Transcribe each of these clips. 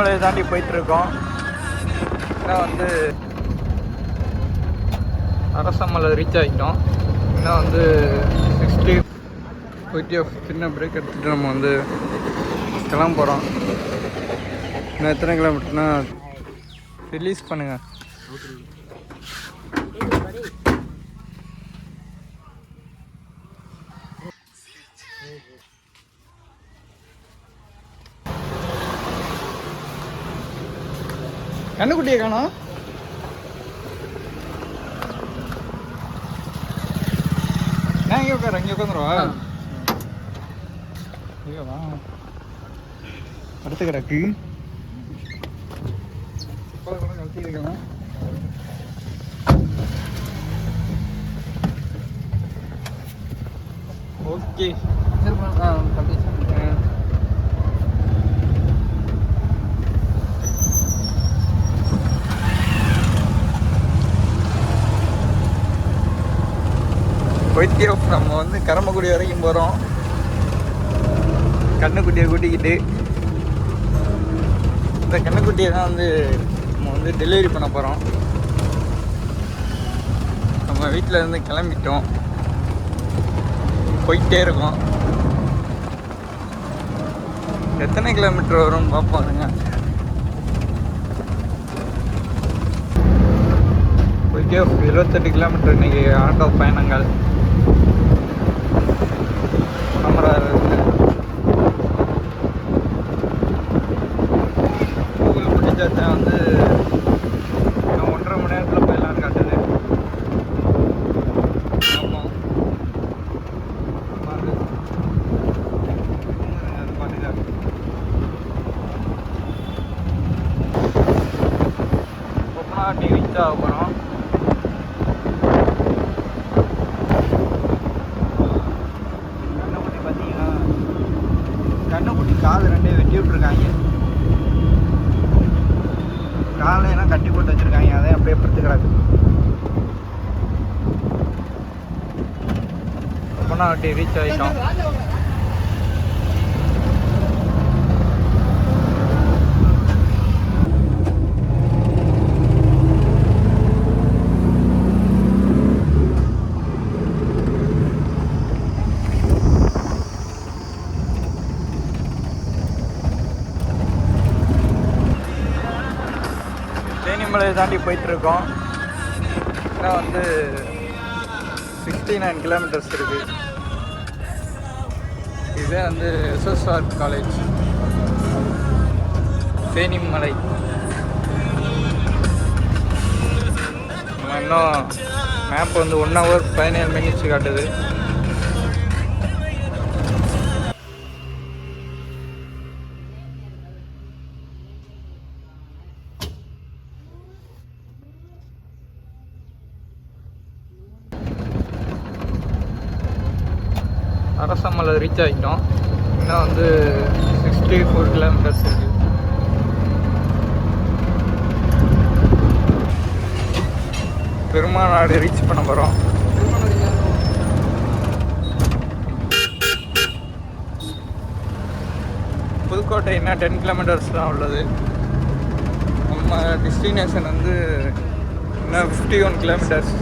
தேனிமலையை தாண்டி போயிட்டுருக்கோம். இன்னும் வந்து அரசமலை ரீச் ஆகிட்டோம் இன்னும் வந்து சிக்ஸ்டி போயிட்டு சின்ன பிரேக் எடுத்துகிட்டு நம்ம வந்து கிளம்ப போகிறோம் இன்னும் எத்தனை கிலோமீட்டர்னா ரிலீஸ் பண்ணுங்கள் கண்ணுக்குட்டியை காணோம். நான் இங்கே உட்கார இங்கே உட்காந்துருவா. இங்கே வா. அடுத்து கிடக்கு. இப்போ கூட கழட்டி இருக்கலாம் ஓகே. ஆ கட்டி வைத்தியம் நம்ம வந்து கரமக்குடி வரைக்கும் போகிறோம் கண்ணுக்குட்டியை கூட்டிக்கிட்டு. இந்த கண்ணுக்குட்டியை தான் வந்து நம்ம வந்து டெலிவரி பண்ண போகிறோம் நம்ம வீட்டில் இருந்து கிளம்பிட்டோம். போயிட்டே இருக்கோம். எத்தனை கிலோமீட்டர் வரும் பார்ப்போம் அதுங்க. போயிட்டே இருபத்தெட்டு கிலோமீட்டர் இன்னைக்கு ஆட்டோ பயணங்கள். கேமரா இருக்கு கூகுள் பிடிச்சாச்சா வந்து இன்னும் ஒன்றரை மணி நேரத்தில் போயிடலான்னு காட்டுது ஆமாம் பாரு. அது பாட்டுக்கா. கொப்பனாட்டி ரீச் ஆக போகிறோம் கண்ணுக்குட்டி பார்த்தீங்கன்னா கண்ணுக்குட்டி கால் ரெண்டே வெட்டி விட்டுருக்காங்க காலையெல்லாம் கட்டி போட்டு வச்சுருக்காங்க அதே அப்படியே படுத்து கிடக்கு கொப்பனாட்டி ரீச் ஆகிட்டோம் தாண்டி போயிட்டுருக்கோம். இன்னும் வந்து சிக்ஸ்டி நைன் கிலோமீட்டர்ஸ் இருக்குது இதே வந்து எஸ்எஸ்ஆர் காலேஜ் தேனிமலை. இன்னும் மேப் வந்து ஒன் ஹவர் பதினேழு மினிட்ஸ் காட்டுது. அரசமலை ரீச் ஆகிட்டோம் இன்னும் வந்து சிக்ஸ்டி ஃபோர் கிலோமீட்டர்ஸ் இருக்குது பெருமாநாடு ரீச் பண்ண போகிறோம் புதுக்கோட்டை என்ன டென் கிலோமீட்டர்ஸ் தான் உள்ளது. நம்ம டெஸ்டினேஷன் வந்து இன்னும் ஃபிஃப்டி ஒன் கிலோமீட்டர்ஸ்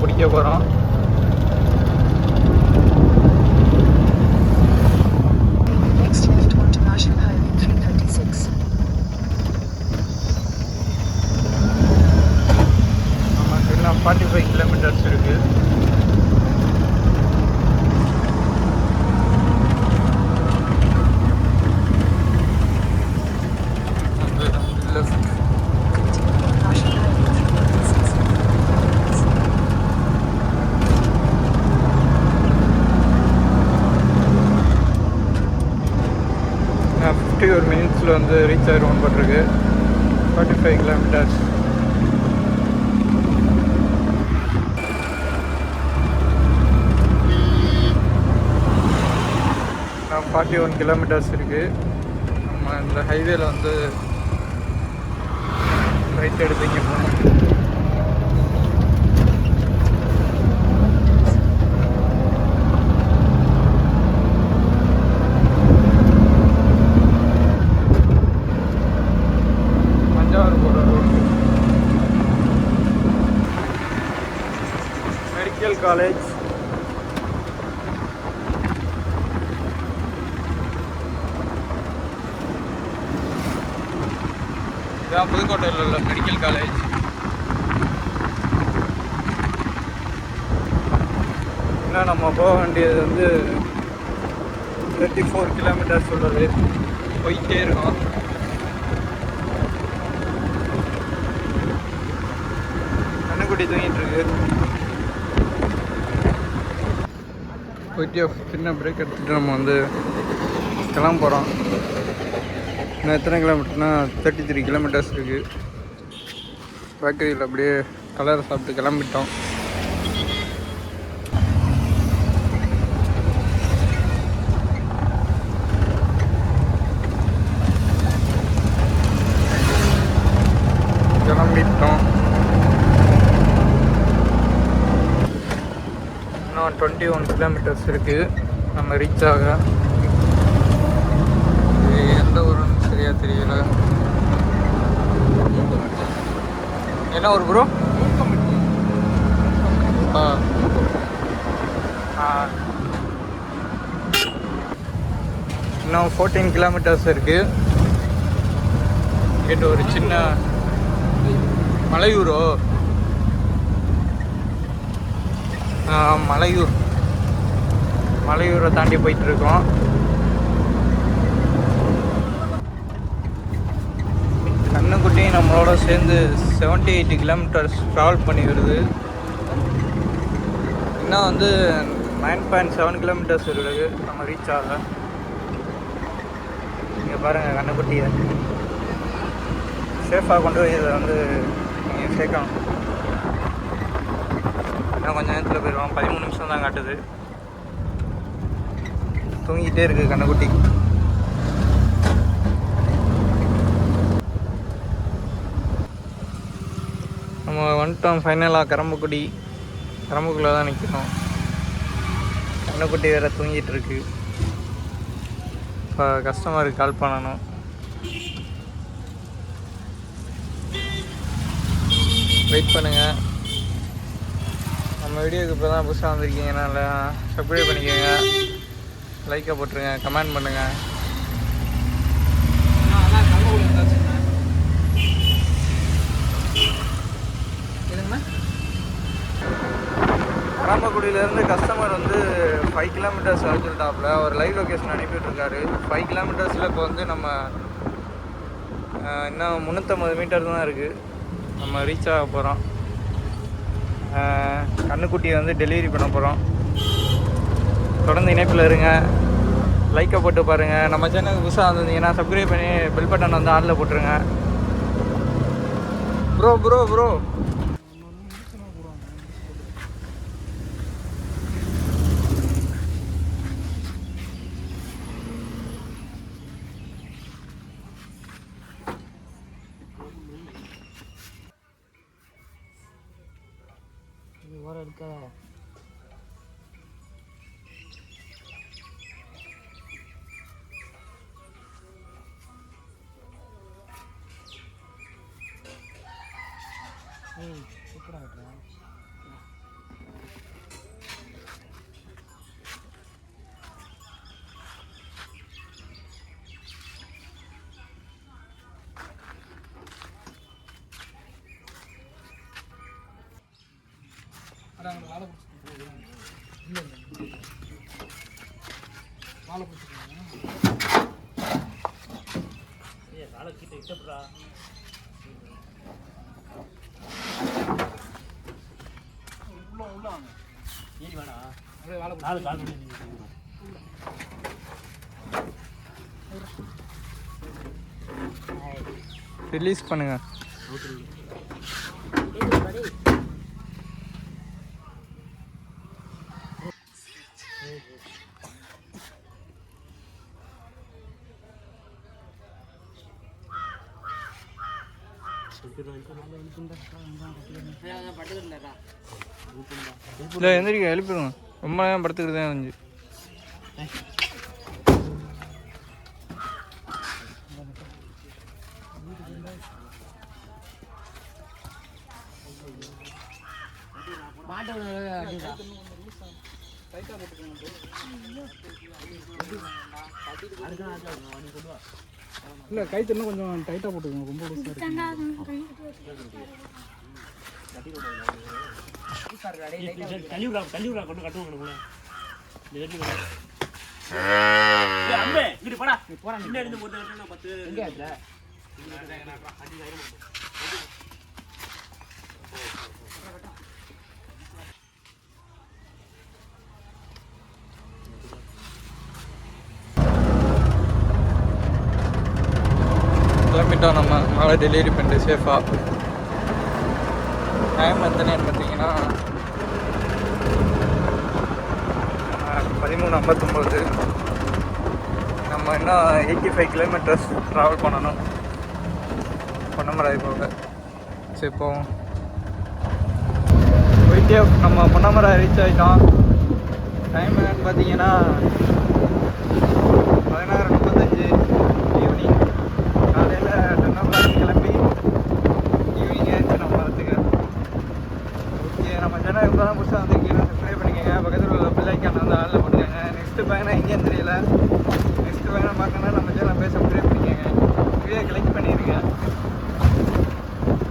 பிடிக்க போகிறோம் ஃபார்ட்டி ஒன் கிலோமீட்டர்ஸ் இருக்குது நம்ம இந்த ஹைவேல வந்து ரைட் எடுத்து இங்கே போனோம் தஞ்சாவூர் போகிற ரோடு மெடிக்கல் காலேஜ் காலேஜ் இன்னும் நம்ம போக வேண்டியது வந்து தேர்ட்டி ஃபோர் கிலோமீட்டர்ஸ் உள்ளது. போயிட்டே இருக்கோம். கண்ணுக்குட்டி தூங்கிட்டு இருக்கு. போயிட்டு சின்ன பிரேக் எடுத்துகிட்டு நம்ம வந்து கிளம்ப போகிறோம் இன்னும் எத்தனை கிலோமீட்டர்னா தேர்ட்டி த்ரீ கிலோமீட்டர்ஸ் இருக்குது பேக்கரியில் அப்படியே கலர் சாப்பிட்டு கிளம்பிட்டோம். கிளம்பிட்டோம். இன்னும் டுவெண்ட்டி ஒன் கிலோமீட்டர்ஸ் இருக்குது நம்ம ரீச் ஆக. எந்த ஊருன்னு சரியாக தெரியல. என்ன ஊர் ப்ரோ ஆ. இன்னும் ஃபோர்டீன் கிலோமீட்டர்ஸ் இருக்குது கேட்டு ஒரு சின்ன மலையூரோ? மலையூர். மலையூரை தாண்டி போயிட்டு இருக்கோம் கண்ணுக்குட்டி நம்மளோட சேர்ந்து செவன்ட்டி எயிட்டி கிலோமீட்டர்ஸ் ட்ராவல் பண்ணி வருது. இன்னும் வந்து நைன் பாயிண்ட் செவன் கிலோமீட்டர்ஸ் இருக்குது. நம்ம ரீச் ஆகல. நீங்கள் பாருங்கள் கண்ணுக்குட்டியை. சேஃபாக கொண்டு போய் இதை வந்து நீங்கள் சேர்க்கணும். இன்னும் கொஞ்சம் நேரத்தில் போயிடுவோம். பதிமூணு நிமிஷம் தான் காட்டுது. தூங்கிட்டே இருக்குது கண்ணுக்குட்டி நம்ம வந்துட்டோம் ஃபைனலாக கரம்புக்குடி. கரம்புக்குள்ளே தான் நிற்கிறோம் கண்ணுக்குட்டி வேறு தூங்கிட்டு இருக்கு. இப்போ கஸ்டமருக்கு கால் பண்ணணும். வெயிட் பண்ணுங்கள் நம்ம வீடியோக்கு இப்போ தான் புதுசாக வந்திருக்கீங்கனால சப்ஸ்கிரைப் பண்ணிக்கோங்க. லைக்கை போட்டுருங்க கமெண்ட் பண்ணுங்கள் ராமக்குடியிலேருந்து கஸ்டமர் வந்து ஃபைவ் கிலோமீட்டர்ஸ் அழைச்சிருந்தாப்புல ஒரு லைவ் லொக்கேஷன் அனுப்பிட்டுருக்காரு ஃபைவ் கிலோமீட்டர்ஸில் இப்போ வந்து நம்ம இன்னும் முந்நூற்றம்பது மீட்டர் தான் இருக்குது நம்ம ரீச் ஆக போகிறோம் கண்ணுக்குட்டியை வந்து டெலிவரி பண்ண போகிறோம் தொடர்ந்து இணைப்பில் இருங்க. லைக்கை போட்டு பாருங்கள் நம்ம சேனலுக்கு புதுசாக வந்திருந்தீங்கன்னா சப்ஸ்கிரைப் பண்ணி பெல் பட்டன் வந்து ஆனில் போட்டுருங்க. ப்ரோ ப்ரோ ப்ரோ சூப்பராக வெட்டுறேன் அதான் வாழை பிடிச்சிட்டு இல்லை இல்லை வாழை பிடிச்சிருக்காங்க வாழை கிட்ட இட்டப்புறா உள்ள உள்ள வாங்க ஏறி வேணா அப்படியே வாழை நாலு கால் ரிலீஸ் இல்லை எந்திரிக்க எழுப்பிடுங்க ரொம்ப நேரம் படுத்துக்கிட்டு தான் இருந்துச்சு இல்லை கைத்து இன்னும் கொஞ்சம் டைட்டாக போட்டுக்கோங்க ரொம்ப லூஸாக இருக்கு கொண்டு அம்பே இங்கிட்டு போடா போடா இருந்து போட்டு பத்து ஆச்சுல கிளம்பிட்டோம் நம்ம மழை டெலிவரி பண்ணிட்டு சேஃபாக டைம் எத்தனைன்னு பார்த்தீங்கன்னா பதிமூணு ஐம்பத்தொம்போது. நம்ம இன்னும் எயிட்டி ஃபைவ் கிலோமீட்டர்ஸ் ட்ராவல் பண்ணணும். பொன்னமராய் போக சரி போவோம். போயிட்டே நம்ம பொன்னமராய் ரீச் ஆகிட்டோம் டைம் என்னன்னு பார்த்தீங்கன்னா